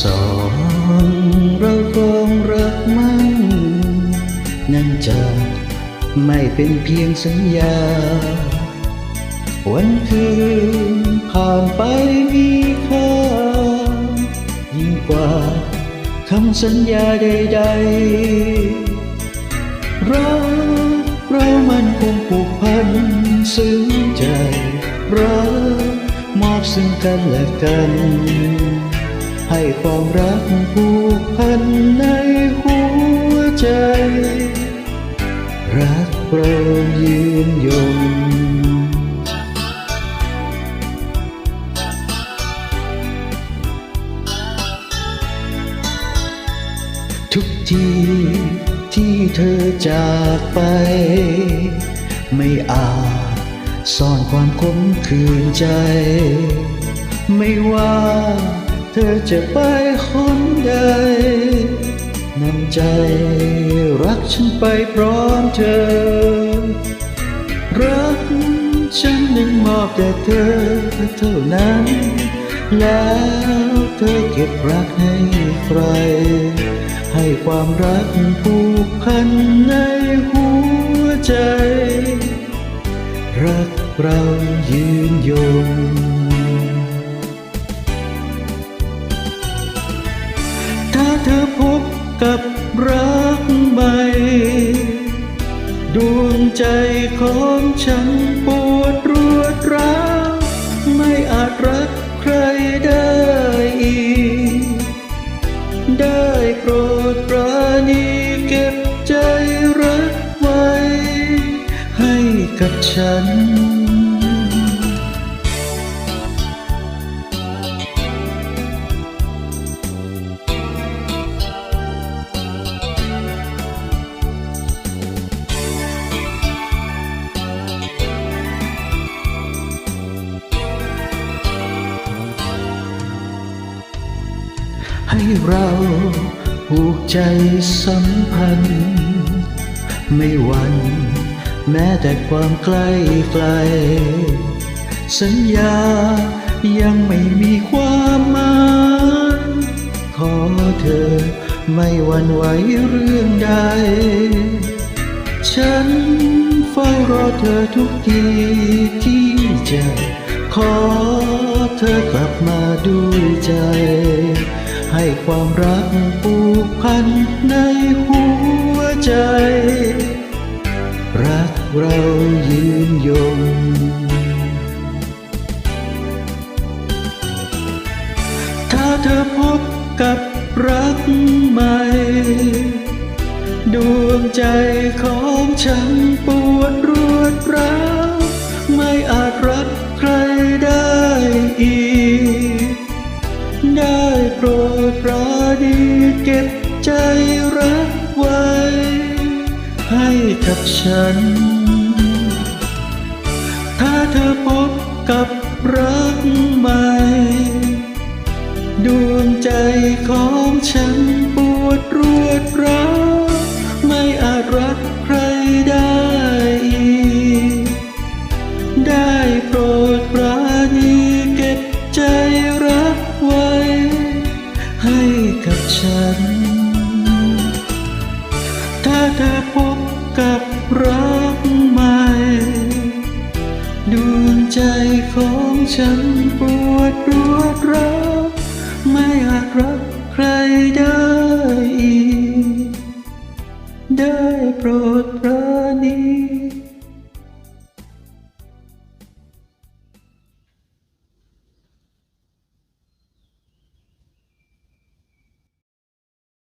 สอนเราคงรักมันนั่นจะไม่เป็นเพียงสัญญา วันคืนผ่านไปมีค่า ยิ่งกว่าคำสัญญาใดๆรักเรามันคงผูกพันซึ้งใจรักมอบซึ่งกันและกัน ให้ความรักผูกพันในหัวใจ รักเรายืนยงทุกทีที่เธอจากไป ไม่อาจซ่อนความคมคืนใจ ไม่ว่า เธอจะไปคนใดนำใจรักฉันไปพร้อมเธอ รักฉันนั้นมอบแต่เธอเท่านั้น แล้วเธอเก็บรักให้ใคร ให้ความรักผูกพันในหัวใจ รักเรายืนยง ธอพบกับรักใหม่ ดวงใจของฉันปวดรวดร้าวไม่อาจรักใครได้อีก ได้โปรดปราณีเก็บใจรักไว้ ให้กับฉัน ให้เราผูกใจสัมพันธ์ ไม่หวันแม้แต่ความใกล้ไกล สัญญายังไม่มีความหมายขอเธอไม่หวันไหวเรื่องใด ฉันเฝ้ารอเธอทุกทีที่จะขอเธอกลับมาด้วยใจ ให้ความรักผูกพันในหัวใจ รักเรายืนยง ถ้าเธอพบกับรักใหม่ ดวงใจของฉันปวดรวด เก็บใจรักไว้ ให้กับฉัน ถ้าเธอพบกับรักใหม่ ดวงใจของฉัน ฉัน ถ้าเธอพบกับรักใหม่ดวงใจของฉันปวดรวดร้าวไม่อาจรักใครได้